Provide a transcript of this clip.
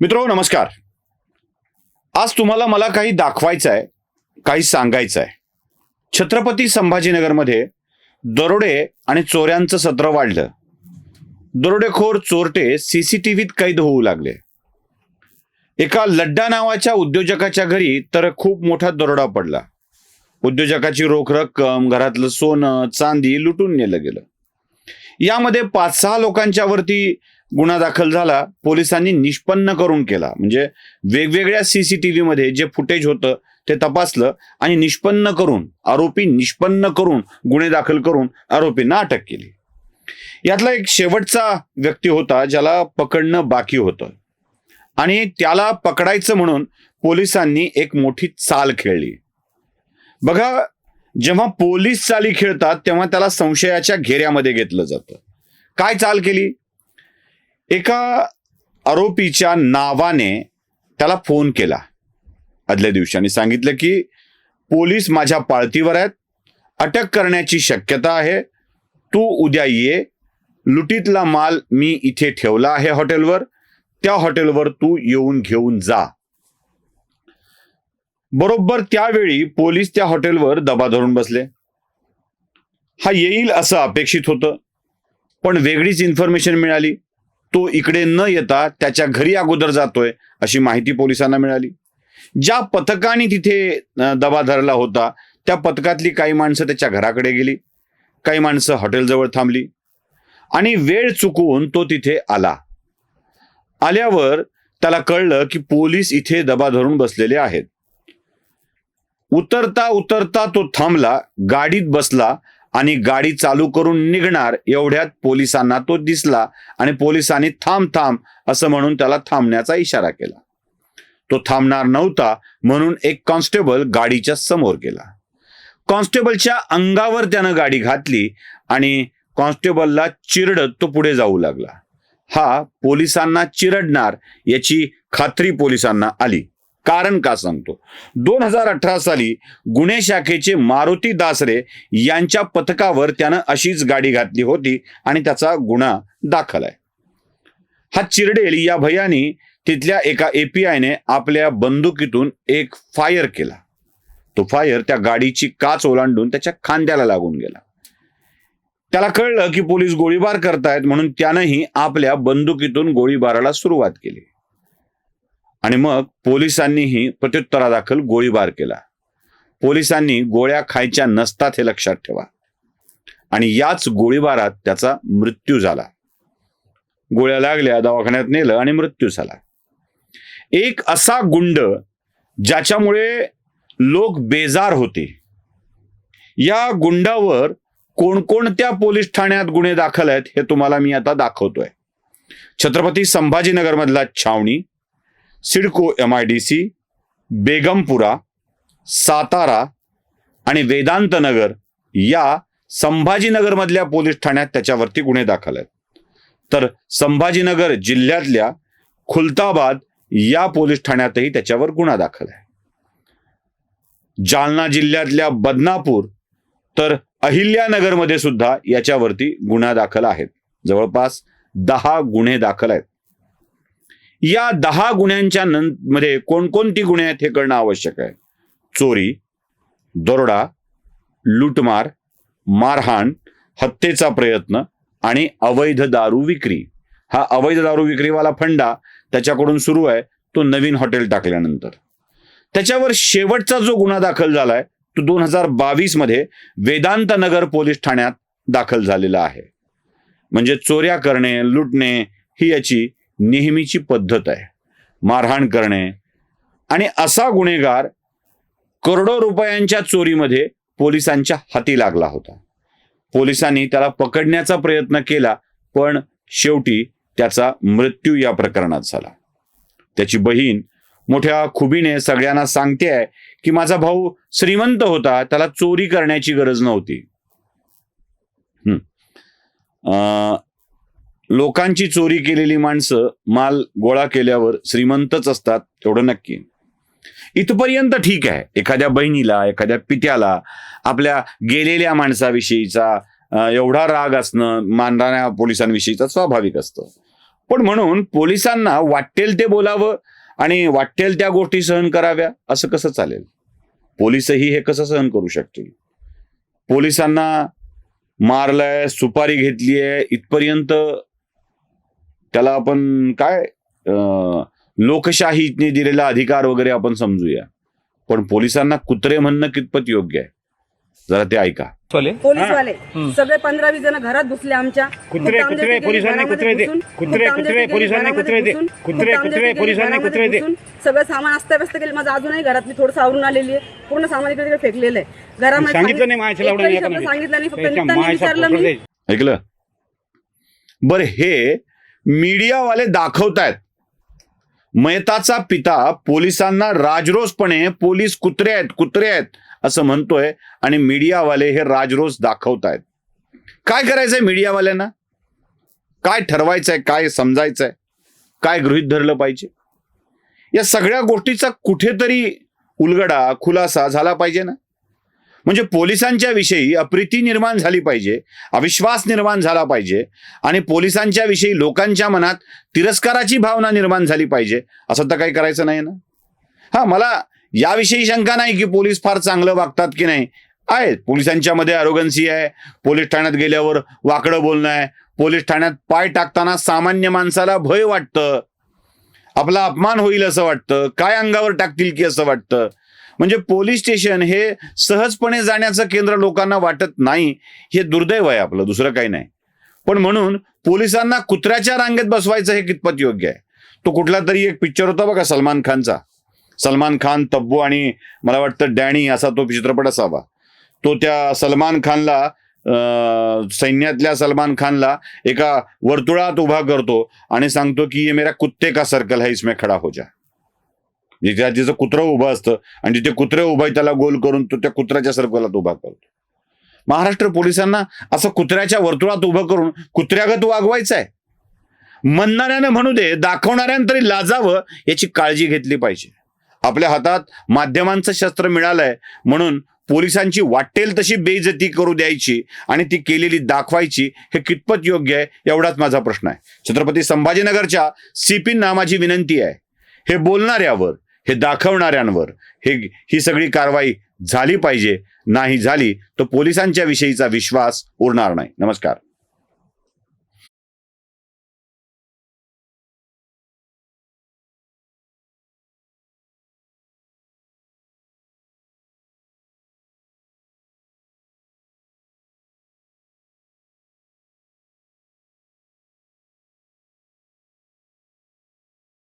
मित्रो नमस्कार. आज तुम्हाला मला काही दाखवायचं आहे काही सांगायचं आहे छत्रपती संभाजीनगरमध्ये दरोडे आणि चोऱ्यांचं सत्र वाढलं. दरोडेखोर चोरटे सीसीटीव्हीत कैद होऊ लागले. एका लड्डा नावाच्या उद्योजकाच्या घरी तर खूप मोठा दरोडा पडला. उद्योजकाची रोख रक्कम घरातलं सोनं चांदी लुटून नेलं गेलं. यामध्ये पाच सहा लोकांच्या वरती गुन्हा दाखल झाला पोलिसांनी निष्पन्न करून केला. म्हणजे वेगवेगळ्या सीसीटीव्ही मध्ये जे फुटेज होतं ते तपासलं आणि निष्पन्न करून आरोपी निष्पन्न करून गुन्हे दाखल करून आरोपींना अटक केली. यातला एक शेवटचा व्यक्ती होता ज्याला पकडणं बाकी होतं. आणि त्याला पकडायचं म्हणून पोलिसांनी एक मोठी चाल खेळली. बघा जेव्हा पोलीस चाली खेळतात तेव्हा त्याला संशयाच्या घेऱ्यामध्ये घेतलं जातं. काय चाल केली? एका आरोपीच्या नावाने त्याला फोन केला आदल्या दिवशी आणि सांगितलं की पोलीस माझ्या पाळतीवर आहेत. अटक करण्याची शक्यता आहे. तू उद्या ये. लुटीतला माल मी इथे ठेवला आहे हॉटेलवर. त्या हॉटेलवर तू येऊन घेऊन जा. बरोबर त्यावेळी पोलीस त्या हॉटेलवर दबा धरून बसले. हा येईल असं अपेक्षित होतं पण वेगळीच इन्फॉर्मेशन मिळाली. तो इकडे न येता त्याच्या घरी अगोदर जातोय अशी माहिती पोलिसांना मिळाली. ज्या पथकाने तिथे दबा धरला होता त्या पथकातली काही माणसं त्याच्या घराकडे गेली काही माणसं हॉटेलजवळ थांबली आणि वेळ चुकवून तो तिथे आला. आल्यावर त्याला कळलं की पोलीस इथे दबा धरून बसलेले आहेत. उतरता उतरता तो थांबला गाडीत बसला आणि गाडी चालू करून निघणार एवढ्यात पोलिसांना तो दिसला आणि पोलिसांनी थांब थांब असं म्हणून त्याला थांबण्याचा इशारा केला. तो थांबणार नव्हता म्हणून एक कॉन्स्टेबल गाडीच्या समोर गेला. कॉन्स्टेबलच्या अंगावर त्यानं गाडी घातली आणि कॉन्स्टेबलला चिरडत तो पुढे जाऊ लागला. हा पोलिसांना चिरडणार याची खात्री पोलिसांना आली. कारण का सांगतो? दोन हजार अठरा साली गुन्हे शाखेचे मारुती दासरे यांच्या पथकावर त्यानं अशीच गाडी घातली होती आणि त्याचा गुन्हा दाखल आहे. हा चिरडेल या भयानी तिथल्या एका एपीआयने आपल्या बंदुकीतून एक फायर केला. तो फायर त्या गाडीची काच ओलांडून त्याच्या खांद्याला लागून गेला. त्याला कळलं की पोलीस गोळीबार करतायत म्हणून त्यानंही आपल्या बंदुकीतून गोळीबाराला सुरुवात केली. आणि मग पोलिसांनीही प्रत्युत्तरादाखल गोळीबार केला. पोलिसांनी गोळ्या खायच्या नसतात हे लक्षात ठेवा. आणि याच गोळीबारात त्याचा मृत्यू झाला. गोळ्या लागल्या दवाखान्यात नेलं आणि मृत्यू झाला. एक असा गुंड ज्याच्यामुळे लोक बेजार होते. या गुंडावर कोणकोणत्या पोलीस ठाण्यात गुन्हे दाखल आहेत हे तुम्हाला मी आता दाखवतोय. Chhatrapati संभाजीनगरमधला Chhavani CIDCO M I D C Begampura Satara आणि वेदांतनगर या संभाजीनगरमधल्या पोलीस ठाण्यात त्याच्यावरती गुन्हे दाखल आहेत. तर संभाजीनगर जिल्ह्यातल्या खुलताबाद या पोलीस ठाण्यातही त्याच्यावर गुन्हा दाखल आहे. जालना जिल्ह्यातल्या बदनापूर तर अहिल्यानगरमध्ये सुद्धा याच्यावरती गुन्हा दाखल आहेत. जवळपास दहा गुन्हे दाखल आहेत. या दहा गुन्ह्यांच्या नं मध्ये कोणकोणती गुन्हे आहेत हे कळणं आवश्यक आहे. चोरी दरोडा लूटमार मारहाण हत्येचा प्रयत्न आणि अवैध दारू विक्री. हा अवैध दारू विक्रीवाला फंडा त्याच्याकडून सुरू आहे तो नवीन हॉटेल टाकल्यानंतर. त्याच्यावर शेवटचा जो गुन्हा दाखल झालाय तो दोन हजार बावीसमध्ये वेदांत नगर पोलीस ठाण्यात दाखल झालेला आहे. म्हणजे चोऱ्या करणे लुटणे ही याची नेहमीची पद्धत आहे. मारहाण करणे. आणि असा गुन्हेगार करोडो रुपयांच्या चोरीमध्ये पोलिसांच्या हाती लागला होता. पोलिसांनी त्याला पकडण्याचा प्रयत्न केला पण शेवटी त्याचा मृत्यू या प्रकरणात झाला. त्याची बहीण मोठ्या खुबीने सगळ्यांना सांगते आहे की माझा भाऊ श्रीमंत होता त्याला चोरी करण्याची गरज नव्हती. हम्म. लोकांची चोरी केलेली माणसं माल गोळा केल्यावर श्रीमंतच असतात एवढं नक्की. इथपर्यंत ठीक आहे. एखाद्या बहिणीला एखाद्या पित्याला आपल्या गेलेल्या माणसाविषयीचा एवढा राग असणं मानणाऱ्या पोलिसांविषयीचा स्वाभाविक असतं. पण म्हणून पोलिसांना वाटेल ते बोलावं आणि वाटेल त्या गोष्टी सहन कराव्या असं कसं चालेल? पोलिसही हे कसं सहन करू शकतील? पोलिसांना मारलंय सुपारी घेतली आहे इथपर्यंत त्याला आपण काय लोकशाहीने दिलेला अधिकार वगैरे आपण समजूया. पण पोलिसांना कुत्रे म्हणणं कितपत योग्य आहे? जरा ते ऐका. वाले? पोलीसवाले. सगळे पंधरा वीस जण घरात घुसले आमच्या. कुत्रे कुत्रे पोलिसांनी कुत्रे दे. कुत्रे कुत्रे पोलिसांनी कुत्रे दे. कुत्रे कुत्रे पोलिसांनी कुत्रे दे. सगळं सामान अस्ताव्यस्त केलं. माझं अजूनही घरात मी थोडं आवरून आलेली आहे. पूर्ण सामान इकडे तिकडे फेकलेलं आहे. घरामध्ये सांगितलं नाही माझ्या. सांगितलं नाही. फक्त विचारलं मी. ऐकलं? बर हे मीडियावाले दाखवतायत. मेहताचा पिता पोलिसांना राजरोसपणे पोलीस कुत्रे आहेत कुत्रे आहेत असं म्हणतोय आणि मीडियावाले हे राजरोस दाखवतायत. काय करायचंय मीडियावाल्यांना? काय ठरवायचंय काय समजायचंय? काय गृहित धरलं पाहिजे? या सगळ्या गोष्टीचा कुठेतरी उलगडा खुलासा झाला पाहिजे ना? म्हणजे पोलिसांच्या विषयी अप्रिती निर्माण झाली पाहिजे अविश्वास निर्माण झाला पाहिजे आणि पोलिसांच्या विषयी लोकांच्या मनात तिरस्काराची भावना निर्माण झाली पाहिजे असं तर काही करायचं नाही ना. हा मला याविषयी शंका नाही की पोलीस फार चांगलं वागतात की नाही. आहे पोलिसांच्या मध्ये अरोगन्सी आहे पोलीस ठाण्यात गेल्यावर वाकडं बोलणं आहे पोलीस ठाण्यात पाय टाकताना सामान्य माणसाला भय वाटतं. आपला अपमान होईल असं वाटतं काय अंगावर टाकतील की असं वाटतं. म्हणजे पोलीस स्टेशन हे सहजपणे जाण्याचं केंद्र लोकांना वाटत नाही हे दुर्दैव आहे आपलं दुसरं काही नाही. पण म्हणून पोलिसांना कुत्र्याच्या रांगेत बसवायचं हे कितपत योग्य आहे? तो कुठला तरी एक पिक्चर होता बघा सलमान खानचा. सलमान खान तब्बू आणि मला वाटतं डॅनी असा तो चित्रपट असावा. तो त्या सलमान खानला सैन्यातल्या सलमान खानला एका वर्तुळात उभा करतो आणि सांगतो की ये मेरा कुत्ते का सर्कल है इसमें खडा हो जा. जिथे तिचं कुत्रं उभं असतं आणि जिथे कुत्रे उभं आहे त्याला गोल करून तो त्या कुत्र्याच्या सर्कलात उभा करतो. महाराष्ट्र पोलिसांना असं कुत्र्याच्या वर्तुळात उभं करून कुत्र्यागत वागवायचं आहे म्हणणाऱ्यानं म्हणू दे दाखवणाऱ्यानं तरी लाजावं याची काळजी घेतली पाहिजे. आपल्या हातात माध्यमांचं शस्त्र मिळालंय म्हणून पोलिसांची वाटेल तशी बेइज्जती करू द्यायची आणि ती केलेली दाखवायची हे कितपत योग्य आहे एवढाच माझा प्रश्न आहे. छत्रपती संभाजीनगरच्या सीपींना माझी विनंती आहे. हे बोलणाऱ्यावर हे दाखवणाऱ्यांवर हे ही सगळी कारवाई झाली पाहिजे नाही झाली तर पोलिसांच्या विषयीचा विश्वास उरणार नाही. नमस्कार.